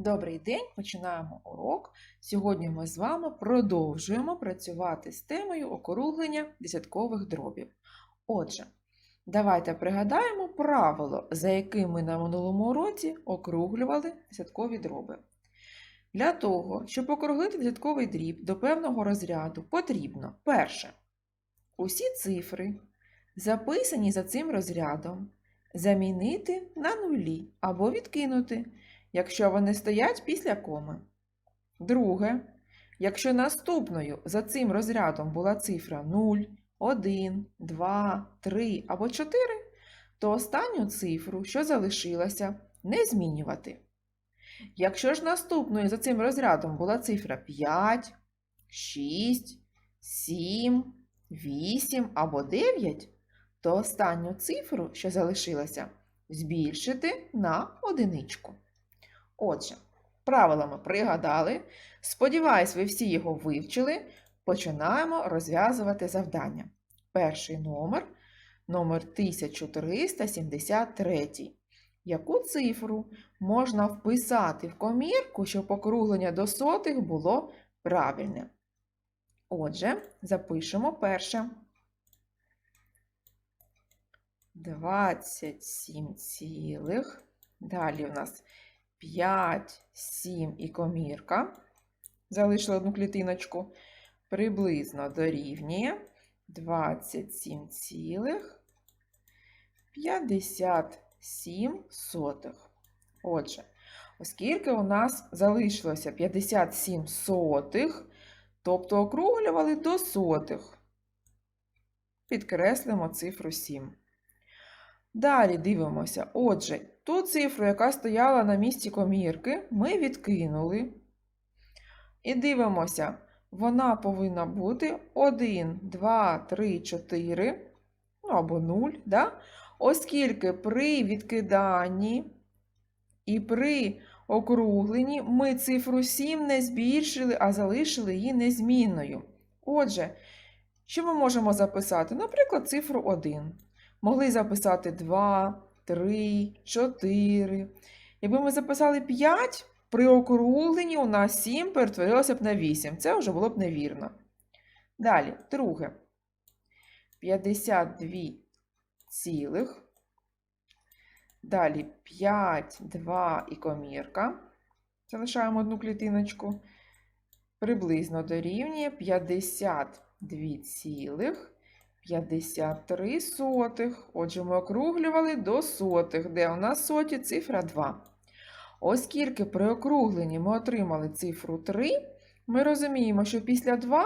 Добрий день, починаємо урок. Сьогодні ми з вами продовжуємо працювати з темою округлення десяткових дробів. Отже, давайте пригадаємо правило, за яким ми на минулому уроці округлювали десяткові дроби. Для того, щоб округлити десятковий дріб до певного розряду, потрібно перше. Усі цифри, записані за цим розрядом, замінити на нулі або відкинути якщо вони стоять після коми. Друге, якщо наступною за цим розрядом була цифра 0, 1, 2, 3 або 4, то останню цифру, що залишилася, не змінювати. Якщо ж наступною за цим розрядом була цифра 5, 6, 7, 8 або 9, то останню цифру, що залишилася, збільшити на одиничку. Отже, правила ми пригадали. Сподіваюсь, ви всі його вивчили. Починаємо розв'язувати завдання. Перший номер номер 1373. Яку цифру можна вписати в комірку, щоб округлення до сотих було правильне? Отже, запишемо перше. 27, цілих. Далі у нас 5, 7 і комірка. Залишили одну клітиночку. Приблизно дорівнює 27 цілих 57 сотих. Отже, оскільки у нас залишилося 57 сотих, тобто округлювали до сотих, підкреслимо цифру 7. Далі дивимося. Отже, ту цифру, яка стояла на місці комірки, ми відкинули. І дивимося, вона повинна бути 1, 2, 3, 4, ну або 0, да? оскільки при відкиданні і при округленні ми цифру 7 не збільшили, а залишили її незмінною. Отже, що ми можемо записати? Наприклад, цифру 1. Могли записати 2, 3, 4. Якби ми записали 5, при округленні у нас 7 перетворилося б на 8. Це вже було б невірно. Далі, друге. 52 цілих. Далі 5, 2 і комірка. Залишаємо одну клітиночку. Приблизно дорівнює 52 цілих. 53 сотих. Отже, ми округлювали до сотих, де у нас соті цифра 2. Оскільки при округленні ми отримали цифру 3, ми розуміємо, що після 2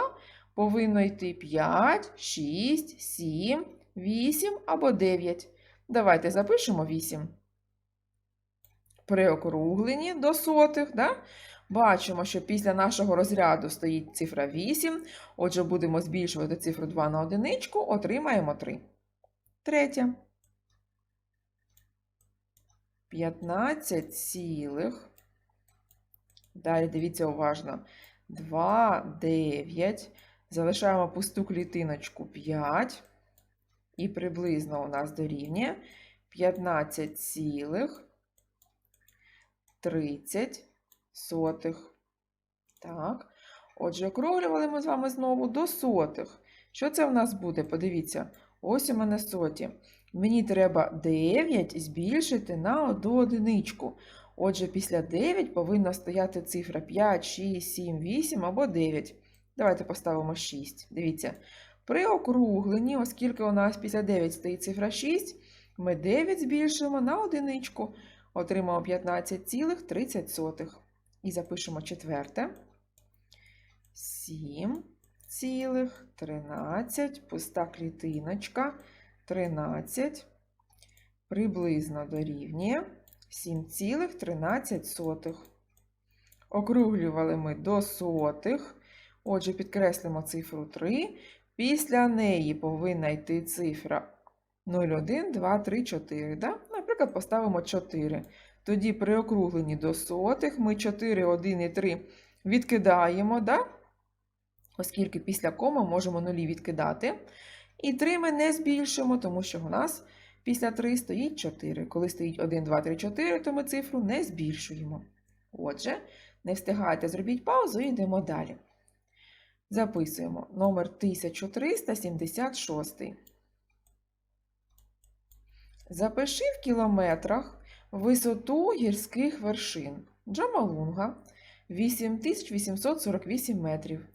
повинно йти 5, 6, 7, 8 або 9. Давайте запишемо 8. При округленні до сотих, да? Бачимо, що після нашого розряду стоїть цифра 8. Отже, будемо збільшувати цифру 2 на одиничку, отримаємо 3. Третє. 15 цілих. Далі дивіться уважно. 2, 9. Залишаємо пусту клітиночку 5. І приблизно у нас дорівнює 15 цілих 30 сотих. Так. Отже, округлювали ми з вами знову до сотих. Що це в нас буде? Подивіться, ось у мене соті. Мені треба 9 збільшити на одну одиничку. Отже, після 9 повинна стояти цифра 5, 6, 7, 8 або 9. Давайте поставимо 6. Дивіться. При округленні, оскільки у нас після 9 стоїть цифра 6, ми 9 збільшуємо на одиничку. Отримаємо 15,30. І запишемо четверте. 7 цілих 13, пуста клітиночка, 13, приблизно дорівнює 7,13. Округлювали ми до сотих. Отже, підкреслимо цифру 3. Після неї повинна йти цифра 0,1, 2, 3, 4. Да? Наприклад, поставимо 4. Тоді при округленні до сотих ми 4, 1 і 3 відкидаємо, да? оскільки після коми можемо нулі відкидати. І 3 ми не збільшимо, тому що у нас після 3 стоїть 4. Коли стоїть 1, 2, 3, 4, то ми цифру не збільшуємо. Отже, не встигайте, зробіть паузу і йдемо далі. Записуємо номер 1376. Запиши в кілометрах висоту гірських вершин. Джамалунга 8848 метрів.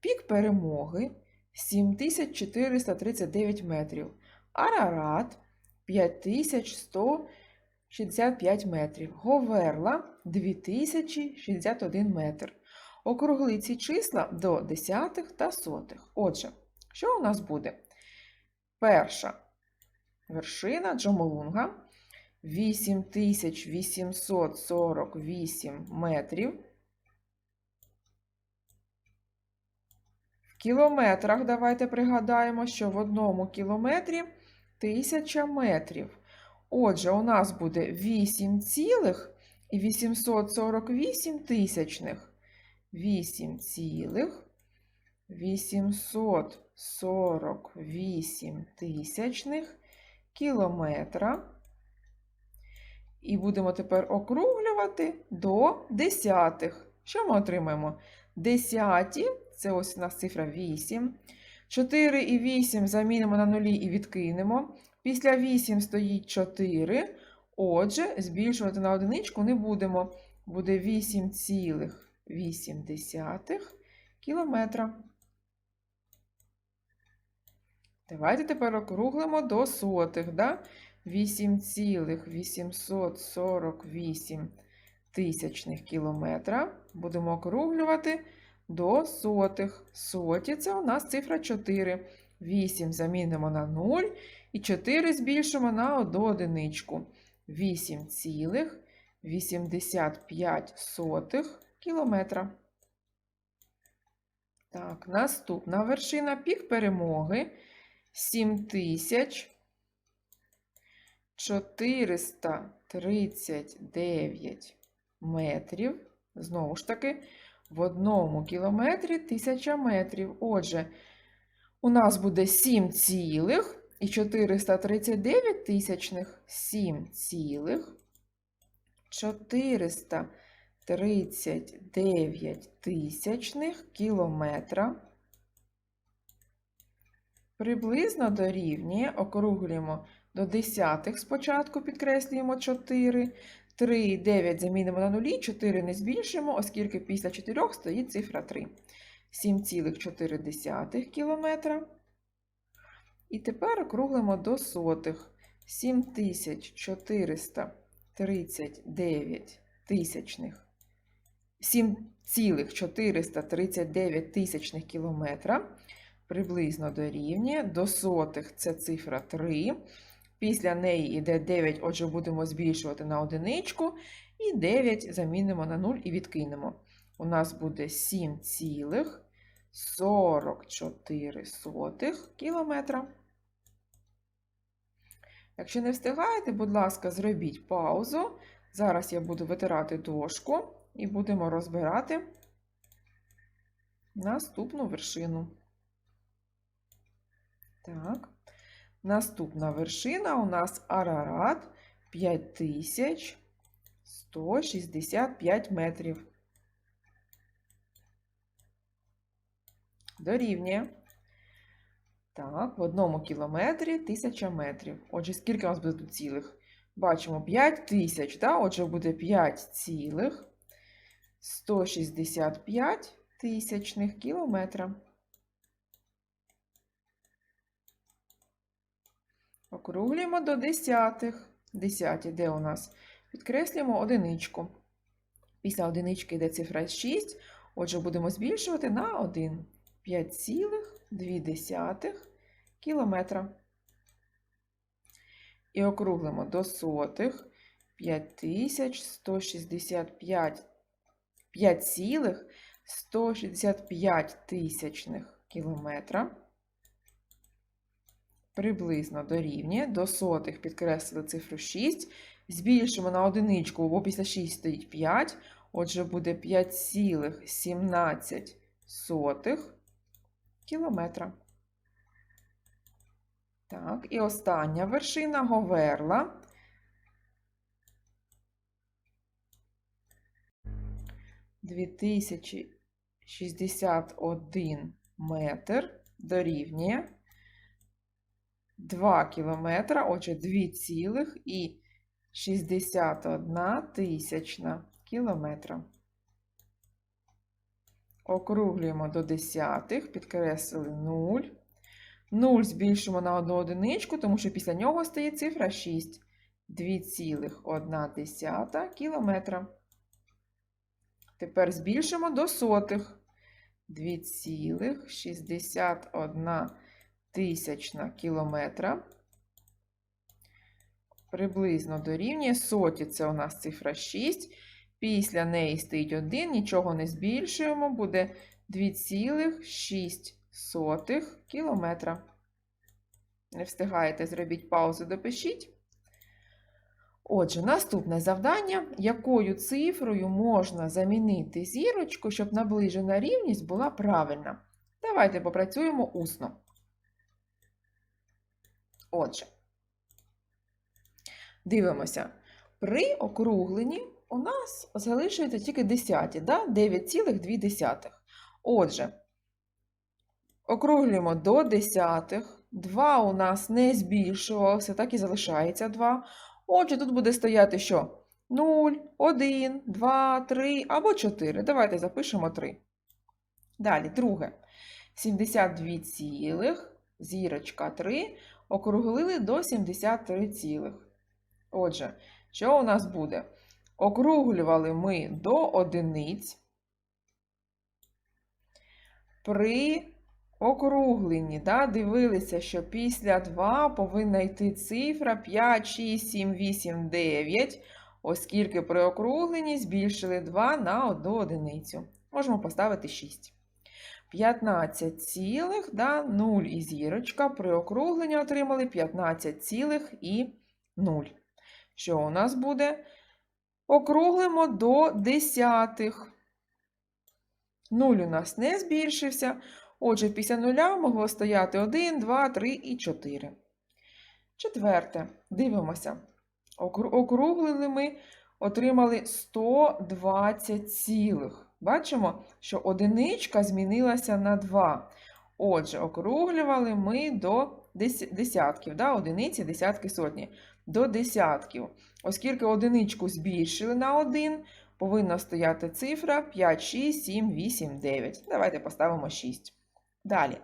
Пік перемоги 7439 метрів. Арарат 5165 метрів. Говерла 2061 метр. Округли ці числа до десятих та сотих. Отже, що у нас буде? Перша вершина Джомолунга 8848 метрів. В кілометрах давайте пригадаємо, що в одному кілометрі 1000 метрів. Отже, у нас буде 8,848 тисячних. 8,848 тисячних кілометра. І будемо тепер округлювати до десятих. Що ми отримаємо? Десяті це ось у нас цифра 8. 4 і 8 замінимо на нулі і відкинемо. Після 8 стоїть 4. Отже, збільшувати на одиничку не будемо. Буде 8,8 кілометра. Давайте тепер округлимо до сотих. Да? 8,848 тисячних кілометра. Будемо округлювати до сотих. Соті це у нас цифра 4. 8 замінимо на 0 і 4 збільшимо на одну одиничку. 8,85 кілометра. Так, наступна вершина пік перемоги 7439 метрів. Знову ж таки, в одному кілометрі 1000 метрів. Отже, у нас буде 7 цілих і 439 тисячних 7 цілих 439 тисячних кілометра. Приблизно дорівнює, округлюємо до десятих спочатку, підкреслюємо 4, 3, 9 замінимо на нулі, 4 не збільшимо, оскільки після 4 стоїть цифра 3. 7,4 кілометра. І тепер округлимо до сотих. 7439 тисячних. 7,439 тисячних кілометра приблизно дорівнює. До сотих це цифра 3. Після неї йде 9, отже, будемо збільшувати на одиничку. І 9 замінимо на 0 і відкинемо. У нас буде 7,44 кілометра. Якщо не встигаєте, будь ласка, зробіть паузу. Зараз я буду витирати дошку і будемо розбирати наступну вершину. Так, наступна вершина у нас Арарат 5165 метрів. Дорівнює. Так, в одному кілометрі 1000 метрів. Отже, скільки у нас буде тут цілих? Бачимо 5 тисяч, да? отже, буде 5 цілих 165 тисячних кілометра. Округлюємо до десятих. Десяті, де у нас? Підкреслюємо одиничку. Після одинички йде цифра 6, отже, будемо збільшувати на 1. 5,2 кілометра. І округлимо до сотих 5165 5,165 тисячних кілометра. Приблизно дорівнює. До сотих підкреслили цифру 6. Збільшимо на одиничку, бо після 6 стоїть 5. Отже, буде 5,17 кілометра. Так, і остання вершина Говерла. 2061 метр дорівнює 2 кілометра, отже, 2,61 тисячна кілометра. Округлюємо до десятих, підкреслили 0. 0 збільшимо на одну одиничку, тому що після нього стає цифра 6. 2,1 кілометра. Тепер збільшимо до сотих. 2,61 тисячна кілометра. Приблизно дорівнює соті, це у нас цифра 6. Після неї стоїть 1, нічого не збільшуємо, буде 2,6 кілометра. Не встигаєте, зробіть паузу, допишіть. Отже, наступне завдання, якою цифрою можна замінити зірочку, щоб наближена рівність була правильна. Давайте попрацюємо усно. Отже, дивимося. При округленні у нас залишується тільки десяті, да? 9,2. Отже, округлюємо до десятих. 2 у нас не збільшувалося, так і залишається 2. Отже, тут буде стояти що? 0, 1, 2, 3 або 4. Давайте запишемо 3. Далі, друге. 72 цілих, зірочка 3, округлили до 73 цілих. Отже, що у нас буде? Округлювали ми до одиниць. При округленні, да, дивилися, що після 2 повинна йти цифра 5, 6, 7, 8, 9, оскільки при округленні збільшили 2 на 1 одиницю. Можемо поставити 6. 15 цілих, да, 0 і зірочка. При округленні отримали 15 цілих і 0. Що у нас буде? Округлимо до десятих. 0 у нас не збільшився. Отже, після нуля могло стояти 1, 2, 3 і 4. Четверте. Дивимося. Округлили ми, отримали 120 цілих. Бачимо, що одиничка змінилася на 2. Отже, округлювали ми до десятків, да? одиниці, десятки, сотні. До десятків. Оскільки одиничку збільшили на 1, повинна стояти цифра 5, 6, 7, 8, 9. Давайте поставимо 6. Далі.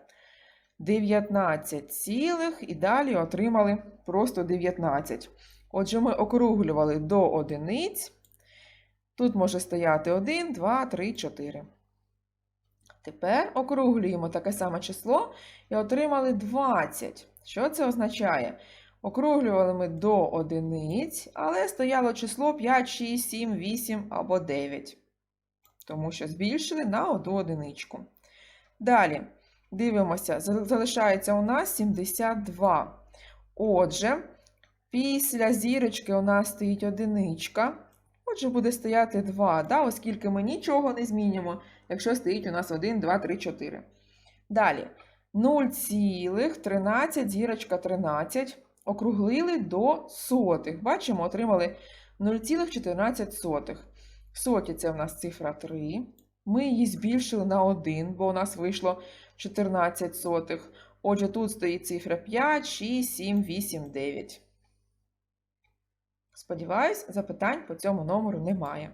19 цілих і далі отримали просто 19. Отже, ми округлювали до одиниць. Тут може стояти 1, 2, 3, 4. Тепер округлюємо таке саме число і отримали 20. Що це означає? Округлювали ми до одиниць, але стояло число 5, 6, 7, 8 або 9. Тому що збільшили на одну одиничку. Далі. Дивимося, залишається у нас 72. Отже, після зірочки у нас стоїть одиничка. Отже, буде стояти 2, да, оскільки ми нічого не змінюємо, якщо стоїть у нас 1, 2, 3, 4. Далі 0,13, зірочка 13. Округлили до сотих. Бачимо, отримали 0,14. Соті це у нас цифра 3. Ми її збільшили на 1, бо у нас вийшло 14 сотих. Отже, тут стоїть цифра 5, 6, 7, 8, 9. Сподіваюсь, запитань по цьому номеру немає.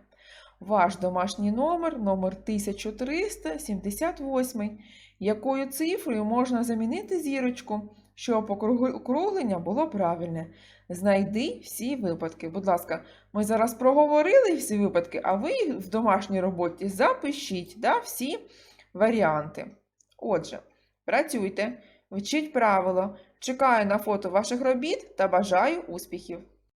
Ваш домашній номер номер 1378. Якою цифрою можна замінити зірочку, щоб округлення було правильне? Знайди всі випадки. Будь ласка, ми зараз проговорили всі випадки, а ви в домашній роботі запишіть да, всі варіанти. Отже, працюйте, вчіть правило. Чекаю на фото ваших робіт та бажаю успіхів!